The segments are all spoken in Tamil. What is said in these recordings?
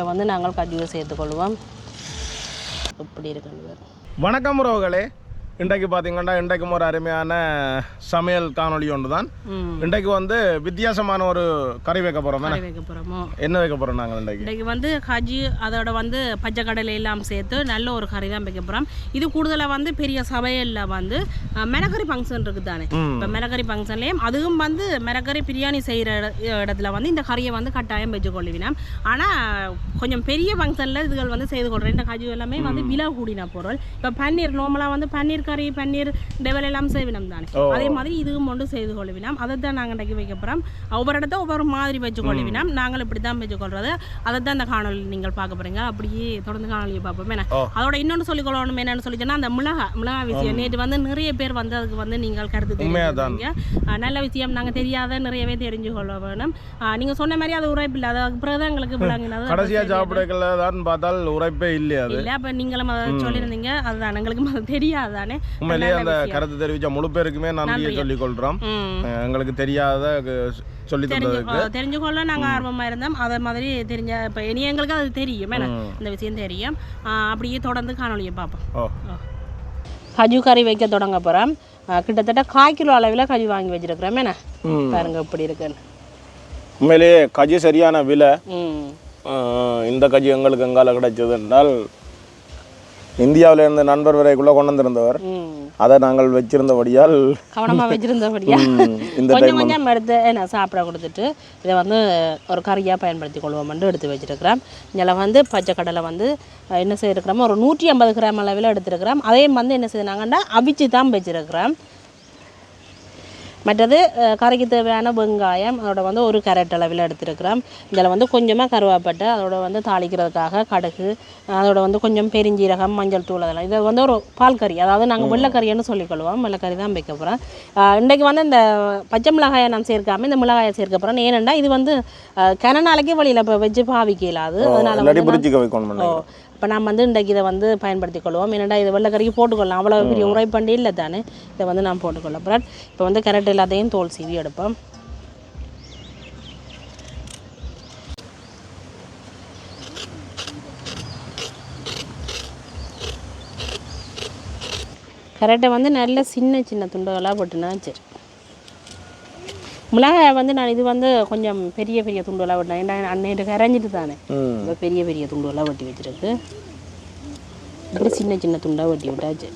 இப்போ வந்து நாங்கள் கஜுவை சேர்த்துக்கொள்வோம் இப்படி இருக்குன்னு வணக்கம் உறவுகளே. இன்றைக்கு பார்த்தீங்கன்னா இன்றைக்கும் ஒரு அருமையான சமையல் காணொளி ஒன்று தான் இன்றைக்கு வந்து வித்தியாசமான ஒரு கறி வைக்க போகிறோம் கறி வைக்க போகிறோமோ என்ன வைக்க போகிறோம் நாங்கள் இன்றைக்கு? இன்றைக்கு வந்து கஜி அதோட வந்து பச்சை கடலை எல்லாம் சேர்த்து நல்ல ஒரு கறி தான் வைக்க போகிறோம் இது கூடுதலாக வந்து பெரிய சமையலில் வந்து மிளகறி ஃபங்க்ஷன் இருக்குது தானே. இப்போ மிளகறி ஃபங்க்ஷன்லேயும் அதுவும் வந்து மிளகறி பிரியாணி செய்கிற இடத்துல வந்து இந்த கறியை வந்து கட்டாயம் வச்சு கொள்ளுவினோம் ஆனால் கொஞ்சம் பெரிய ஃபங்க்ஷனில் இதுகள் வந்து செய்து கொள்கிறேன் இந்த கஜு எல்லாமே வந்து விலை கூடின பொருள். இப்போ பன்னீர் நார்மலாக வந்து பன்னீர் கறி பன்னீர் டெவல் எல்லாம் செய்வினோம் தானே. அதே மாதிரி இதுவும் ஒன்று செய்து கொள்ளுவினோம் அதை தான் நாங்கள் இன்றைக்கி வைக்க போகிறோம் ஒவ்வொரு இடத்த ஒவ்வொரு மாதிரி வச்சு கொள்ளுவினோம் நாங்கள் இப்படி தான் வச்சு கொள்வது அதை தான் இந்த காணொலி நீங்கள் பார்க்க போகிறீங்க அப்படியே தொடர்ந்து காணொலியை பார்ப்போம். என்ன. அதோட இன்னொன்று சொல்லிக் கொள்ளணும் என்னன்னு சொல்லி சொன்னா அந்த மிளகா மிளகா விஷயம். நேற்று வந்து நிறைய பேர் வந்து அதுக்கு வந்து நீங்கள் கருத்து. தெரிவிங்க நல்ல விஷயம். நாங்கள் தெரியாத நிறையவே தெரிஞ்சு கொள்ள வேணும். ஆஹ் நீங்க சொன்ன மாதிரி அது உரைப்பு இல்லை. அதுக்கு பிறகு தான் எங்களுக்கு விளங்கினது. கடைசியாக சாப்பிடக்கல தான் பார்த்தால் உரைப்பே இல்லை அது. இல்லை. அப்போ நீங்களும் அதை சொல்லியிருந்தீங்க. அதுதான். எங்களுக்கு அது தெரியாது தானே. உண்மையிலேயே அந்த கருத்து தெரிவித்த முழு பேருக்குமே நன்றியை சொல்லிக் கொள்கிறோம் ம். எங்களுக்கு தெரியாத சொல்லி தெரிஞ்சுக்கொள்ள நாங்கள் ஆர்வமாக இருந்தோம். அதே மாதிரி தெரிஞ்ச இப்போ இனி எங்களுக்கு அது தெரியும். இந்த விஷயம் தெரியும். அப்படியே தொடர்ந்து காணொலியை பார்ப்போம். ஓ. கஜு கறி வைக்க தொடங்க போகிறோம் கிட்டத்தட்ட கால் கிலோ அளவில் கஜு வாங்கி வச்சிருக்கிறோம். என்ன. பாருங்க இப்படி இருக்குன்னு. உண்மையிலேயே கஜி சரியான விலை. இந்த கஜி எங்களுக்கு எங்கால கிடைச்சது என்றால் இந்தியாவில் இருந்த நண்பர் வரைக்குள்ளே கொண்டு வந்திருந்தவர் அதை நாங்கள் வச்சிருந்தபடியால் கவனமாக வச்சிருந்தபடியா? இந்த கொஞ்சம் கொஞ்சம் எடுத்து என்ன சாப்பிட கொடுத்துட்டு இதை வந்து ஒரு கறியாக பயன்படுத்தி கொள்வோம்னு எடுத்து வச்சிருக்கிறோம் இதில் வந்து பச்சை கடலை வந்து என்ன செய்திருக்கிறோமோ ஒரு நூற்றி ஐம்பது கிராம் அளவில் எடுத்துருக்கிறோம். அதையும் வந்து என்ன செய்தாங்கன்னா அவிச்சு தான் வச்சிருக்கிறோம். மற்றது கறிக்கு தேவையான வெங்காயம் அதோட வந்து ஒரு கேரட் அளவில் எடுத்துருக்கிறோம். இதில் வந்து கொஞ்சமாக கருவாப்பட்டை அதோட வந்து தாளிக்கிறதுக்காக கடுகு அதோட வந்து கொஞ்சம் பெருஞ்சீரகம் மஞ்சள் தூள் அதெல்லாம். இது வந்து ஒரு பால் கறி. அதாவது நாங்கள் வெள்ளைக்கறின்னு சொல்லிக்கொள்வோம். வெள்ளைக்கறி தான் வைக்க போகிறோம் இன்றைக்கு வந்து இந்த பச்சை மிளகாயை நான் சேர்க்காம இந்த மிளகாயை சேர்க்க போகிறேன் ஏனெண்டா இது வந்து கன நாளைக்கு வழியில் இப்போ வச்சு பாவிக்க இயலாது அதனால இப்போ நம்ம வந்து இன்றைக்கு இதை வந்து பயன்படுத்தி கொள்வோம். என்னடா இது வெள்ளைக்கறிக்கு போட்டுக்கொள்ளலாம். அவ்வளோ பெரிய உரைப்பண்டி இல்லை தானே? இதை வந்து நான் போட்டுக்கொள்ள போகிறேன் இப்போ வந்து கரெக்ட் எல்லாத்தையும் தோல் சீவி எடுப்போம். கரெக்டை வந்து நல்ல சின்ன சின்ன துண்டுகளாக போட்டுனா சரி மிளகாய் வந்து நான் இது வந்து கொஞ்சம் பெரிய பெரிய துண்டுகளாக வெட்டினேன். ஏன்னா அன்னைட்டு கரைஞ்சிட்டு தானே. இப்போ பெரிய பெரிய துண்டுகளாக வெட்டி வச்சிருக்கு. இப்படி சின்ன சின்ன துண்டாக வெட்டி விட்டாச்சு.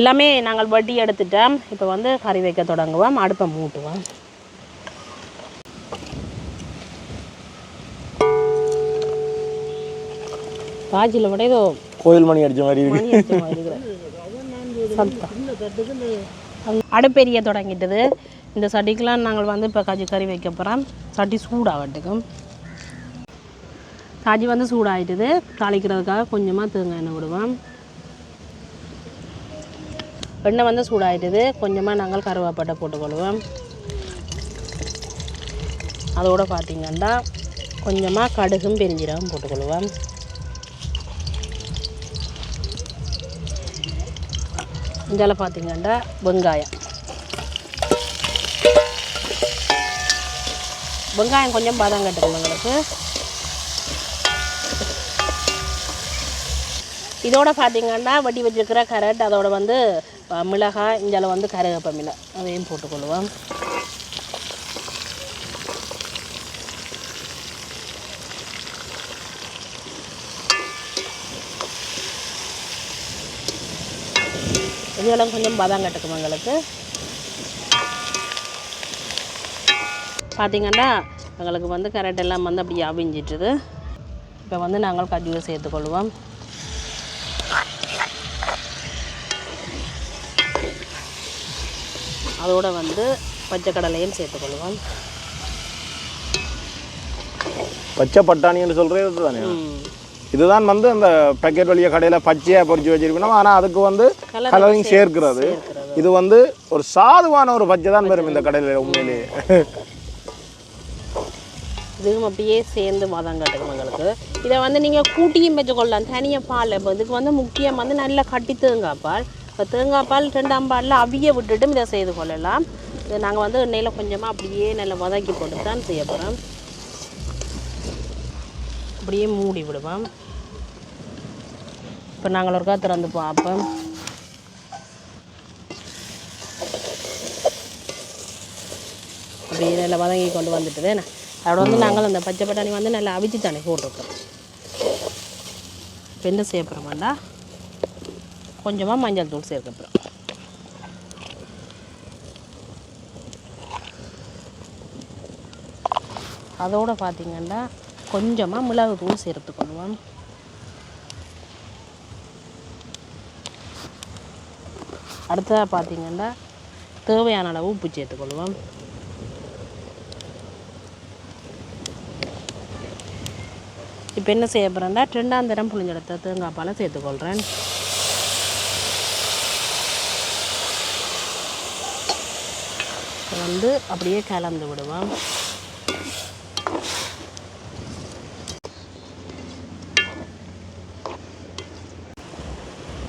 எல்லாமே நாங்கள் வட்டி எடுத்துட்டோம். இப்போ வந்து கறி வைக்க தொடங்குவோம். அடுப்பை மூட்டுவோம். காய்ச்சல விட ஏதோ கோயில் மணி அடிச்ச மாதிரி இருக்கு. சத்தம். அடுப்பெரிய தொடங்கிட்டது. இந்த சட்டிக்கெலாம் நாங்கள் வந்து இப்போ கஜி கறி வைக்க போகிறோம் சட்டி சூடாகட்டுக்கும் காஜி வந்து சூடாயிட்டுது. தாளிக்கிறதுக்காக கொஞ்சமாக தேங்காய் எண்ணெய் விடுவோம். எண்ணெய் வந்து சூடாயிட்டுது. கொஞ்சமாக நாங்கள் கருவேப்பட்டை போட்டுக்கொள்வோம் அதோட பார்த்தீங்கன்னா கொஞ்சமாக கடுகும் பெருஞ்சீரகம் போட்டுக்கொள்வோம். இதில் பார்த்திங்கன்னா வெங்காயம். வெங்காயம் கொஞ்சம் பதம் கட்டுக்கணும் உங்களுக்கு. இதோட பார்த்திங்கன்னா வட்டி வச்சுருக்கிற கரட் அதோட வந்து மிளகாய் இஞ்சால வந்து கருவேப்பமில்லை அதையும் போட்டுக்கொள்வோம். இதெல்லாம் கொஞ்சம் பதம் கட்டுக்கும் எங்களுக்கு? பார்த்தீங்கன்னா எங்களுக்கு வந்து கரெக்ட் எல்லாம் வந்து அப்படி அவிஞ்சிட்டுது. இப்போ வந்து நாங்கள் கஜுவை சேர்த்துக்கொள்வோம் அதோட வந்து பச்சை கடலையும் சேர்த்துக்கொள்வோம் பச்சை பட்டாணின்னு சொல்கிறது தானே. இதுதான் வந்து அந்த பேக்கெட் வழியாக கடையில் பச்சையாக பொரிச்சு வச்சிருக்கணும். ஆனால் அதுக்கு வந்து கலரிங் சேர்க்கிறது. இது வந்து ஒரு சாதுவான ஒரு பச்சை தான் வரும் இந்த கடையில் உண்மையிலேயே. இதுவும் அப்படியே சேர்ந்து வதங்கட்டுக்கும் எங்களுக்கு இதை வந்து நீங்கள் கூட்டியும் வச்சுக்கொள்ளலாம். தனியாக பால் இப்போ இதுக்கு வந்து முக்கியம் வந்து நல்லா கட்டி தேங்காய் பால். இப்போ தேங்காய் பால் ரெண்டாம் பாலில் அவிய விட்டுட்டும் இதை செய்து கொள்ளலாம். இது நாங்கள் வந்து எண்ணெயில் கொஞ்சமாக அப்படியே நல்லா வதக்கி போட்டு தான் செய்ய போகிறோம் அப்படியே மூடி விடுவோம். இப்போ நாங்கள் ஒருக்கா திறந்து பார்ப்போம் அப்படி நல்லா வதங்கி கொண்டு வந்துட்டு தானே அதோட வந்து நாங்கள் அந்த பச்சை பட்டாணி வந்து நல்லா அவிச்சு தானே போட்டிருக்கோம். இப்போ என்ன செய்ய போகிறோம்டா கொஞ்சமாக மஞ்சள் தூள் சேர்க்க போகிறோம் அதோட பார்த்தீங்கன்னா கொஞ்சமாக மிளகு தூள் சேர்த்துக்கொள்வோம் அடுத்ததாக பார்த்தீங்கன்னா தேவையான அளவு உப்பு சேர்த்துக்கொள்வோம். இப்போ என்ன செய்ய போகிறேன்னா ரெண்டாம் தரம் புளிஞ்செடுத்த தேங்காய் பாலை சேர்த்துக்கொள்கிறேன் வந்து அப்படியே கலந்து விடுவோம்.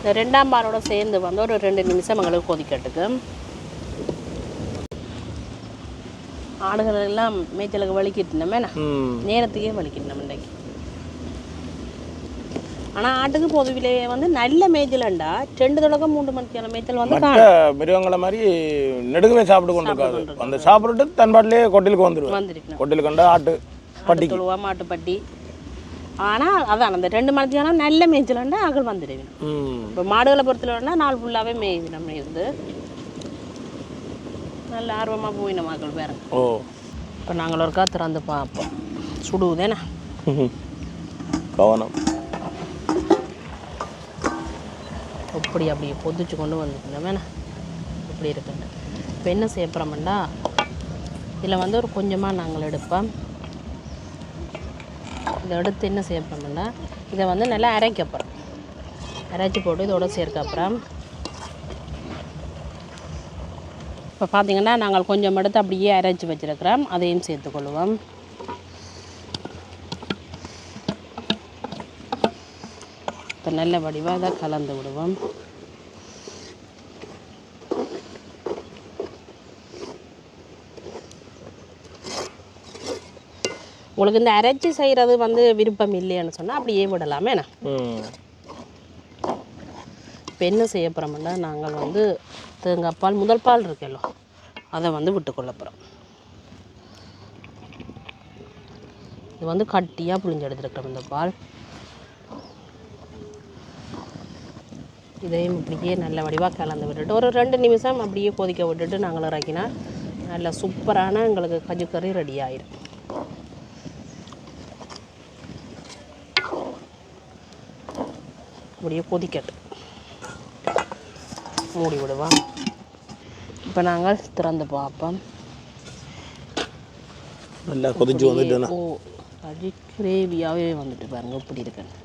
இந்த ரெண்டாம் பாலோட சேர்ந்து வந்து ஒரு ரெண்டு நிமிஷம் எங்களுக்கு கொதிக்கட்டுக்கு. ஆடுகள் எல்லாம் மேய்ச்சலுக்கு வலிக்கிட்டுனோமே ம். நேரத்துக்கே வலிக்கணும் இன்றைக்கு. ஆனால் ஆட்டுக்கு பொதுவிலேயே வந்து நல்ல மேய்ச்சலண்டா ரெண்டு தொடக்கம் மூன்று மணிக்கான மேய்ச்சல் வந்து மிருகங்களை மாதிரி நெடுகவே சாப்பிட்டு கொண்டு இருக்காது. அந்த சாப்பிட்டுட்டு தன் பாட்டிலே கொட்டிலுக்கு வந்துடுவேன் வந்திருக்கணும். கொட்டில் கண்ட ஆட்டு பட்டிக்கு. தொழுவா மாட்டுப்பட்டி ஆனால் அதான் அந்த ரெண்டு மணிக்கான நல்ல மேய்ச்சலண்டா ஆக்கள் வந்துடுவேன் இப்போ மாடுகளை பொறுத்தவரைனா நாள் ஃபுல்லாகவே மேயுது நம்ம இருந்து. நல்ல ஆர்வமாக போயின மக்கள் வேற. ஓ. இப்போ நாங்கள் ஒருக்கா திறந்து பார்ப்போம். சுடுவுதேண்ணா கவனம். இப்படி அப்படியே கொதிச்சு கொண்டு வந்துருக்கேன் வேணா. இப்படி இருக்குன்னு இப்போ என்ன செய்ய போகிறோம்டா இதில் வந்து ஒரு கொஞ்சமாக நாங்கள் எடுப்போம். இதை எடுத்து என்ன செய்ய போகிறோம்னா இதை வந்து நல்லா அரைக்க போகிறோம் அரைச்சி போட்டு இதோட சேர்க்க அப்புறம் இப்போ பார்த்தீங்கன்னா நாங்கள் கொஞ்சம் எடுத்து அப்படியே அரைச்சி வச்சுருக்கிறோம். அதையும் சேர்த்துக்கொள்வோம் இப்போ நல்ல வடிவாக இதை கலந்து விடுவோம். உங்களுக்கு இந்த அரைச்சி செய்கிறது வந்து விருப்பம் இல்லைன்னு சொன்னால் அப்படியே விடலாமே என்ன இப்போ என்ன செய்ய போகிறோம்னா நாங்கள் வந்து தேங்காய் பால் முதல் பால் இருக்குல்ல அதை வந்து விட்டுக்கொள்ள போகிறோம் இது வந்து கட்டியாக புளிஞ்சு எடுத்துருக்கிறோம் இந்த பால். இதையும் இப்படியே நல்ல வடிவாக கலந்து விட்டுட்டு ஒரு ரெண்டு நிமிஷம் அப்படியே கொதிக்க விட்டுட்டு நாங்கள் இறக்கினா நல்ல சூப்பரான எங்களுக்கு கஜு கறி ரெடி ஆயிடும் அப்படியே கொதிக்கட்டும். மூடி விடுவோம் இப்போ நாங்கள் திறந்து பார்ப்போம். நல்லா கொதிச்சு வந்துட்டேன்னா ஓ கறி கிரேவியாகவே வந்துட்டு பாருங்க இப்படி இருக்குன்னு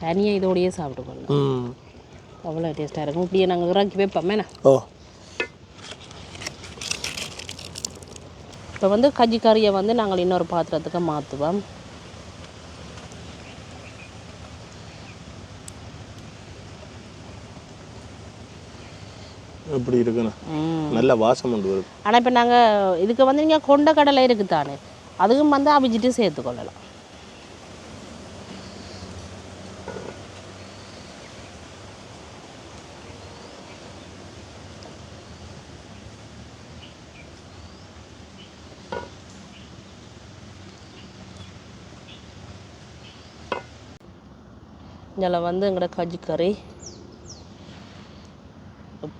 தனியாக இதோடையே சாப்பிட்டுக்கணும் ம். அவ்வளோ டேஸ்ட்டாக இருக்கும். இப்படியே நாங்கள் இறக்கி வைப்போமே ஓ. இப்போ வந்து கஜி கறியை வந்து நாங்கள் இன்னொரு பாத்திரத்துக்கு மாற்றுவோம் எப்படி இருக்குண்ணா நல்ல வாசம் உண்டு வருது. ஆனால் இப்போ நாங்கள் இதுக்கு வந்து நீங்கள் கொண்ட கடலை இருக்குது தானே அதுவும் வந்து அவிச்சிட்டு சேர்த்துக்கொள்ளலாம் இதில் வந்து எங்களோட கஜி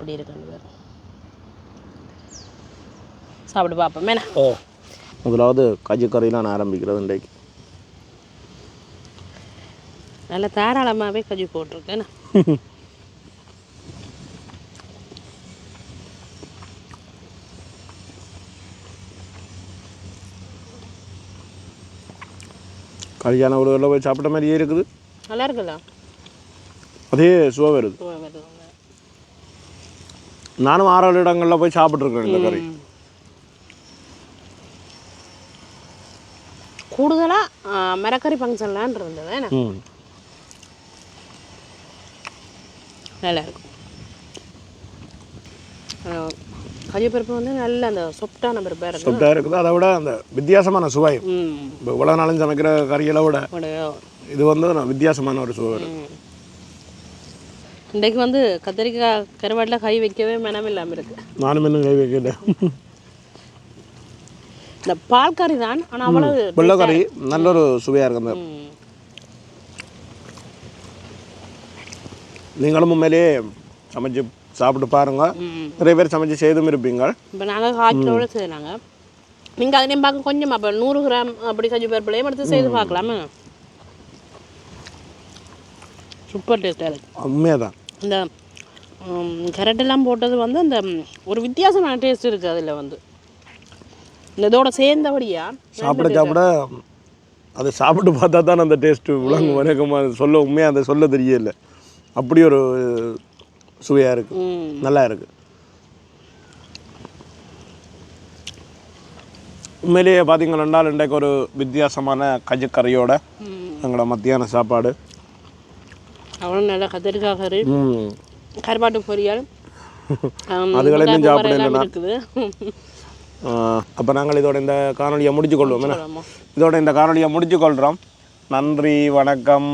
கறி இப்படி இருக்குன்னு பாரு. சாப்பிட்டு பார்ப்போமே. ஓ முதலாவது கஜி கறிலாம் நான் ஆரம்பிக்கிறது இன்றைக்கு. நல்ல தாராளமாகவே கஜி போட்டிருக்கேன் கல்யாண வீடுகளில் போய் சாப்பிட்ட மாதிரியே இருக்குது. நல்லா இருக்குல்ல அதே சுவை வருது. நானும் ஆறு இடங்களில் போய் சாப்பிட்ருக்கேன் இந்த கறி. கூடுதலாக மரக்கறி ஃபங்க்ஷன்லான் இருந்தது நல்லா இருக்கும் கஜப்பருப்பு வந்து நல்ல அந்த சொப்டான பருப்பாக இருக்கும் சொப்டாக இருக்குது. அதை விட அந்த வித்தியாசமான சுவை. இப்போ இவ்வளோ நாளும் சமைக்கிற கறிகளை விட இது வந்து வித்தியாசமான ஒரு சுவை வரும் இன்றைக்கு வந்து கத்திரிக்காய் கருவாட்டில் கை வைக்கவே மனம் இல்லாமல் இருக்கு. நானும் இன்னும் கை வைக்கல. இந்த பால் கறி தான் ஆனால் அவ்வளவு வெள்ளைக்கறி நல்ல ஒரு சுவையாக இருக்கு அந்த. நீங்களும் உண்மையிலேயே சமைச்சு சாப்பிட்டு பாருங்க. நிறைய பேர் சமைச்சு செய்தும் இருப்பீங்க. இப்போ நாங்கள் காய்ச்சலோடு செய்கிறாங்க நீங்கள் அதையும் பார்க்க கொஞ்சம் அப்போ நூறு கிராம் அப்படி கஞ்சி பருப்புலையும் எடுத்து செய்து பார்க்கலாமா? சூப்பர் டேஸ்ட்டாக இருக்கு. உண்மையாக தான். இந்த கரெக்டெல்லாம் போட்டது வந்து அந்த ஒரு வித்தியாசமான டேஸ்ட் இருக்குது அதில் வந்து. இந்த இதோட சேர்ந்தபடியா சாப்பிட சாப்பிட அதை சாப்பிட்டு பார்த்தா தான் அந்த டேஸ்ட்டு விளங்கும். வணக்கமாக அது சொல்ல உண்மையாக அதை சொல்ல தெரியல. அப்படி ஒரு சுவையாக இருக்குது நல்லா இருக்குது உண்மையிலேயே பார்த்தீங்கன்னா இன்றைக்கு ஒரு வித்தியாசமான கஜக்கறியோட எங்களோட மத்தியான சாப்பாடு. அவ்வளோ நல்லா கத்திரிக்காய் கருப்பாட்டு பொரியல். ஆம், அதுகளை இன்னும் வெங்காய சாப்பிடல எல்லாம் நான். இருக்குது. அப்போ நாங்கள் இதோட இந்த காணொலியை முடிச்சு கொள்வோம் இதோட இந்த காணொலியை முடிச்சு கொள்கிறோம் நன்றி வணக்கம்.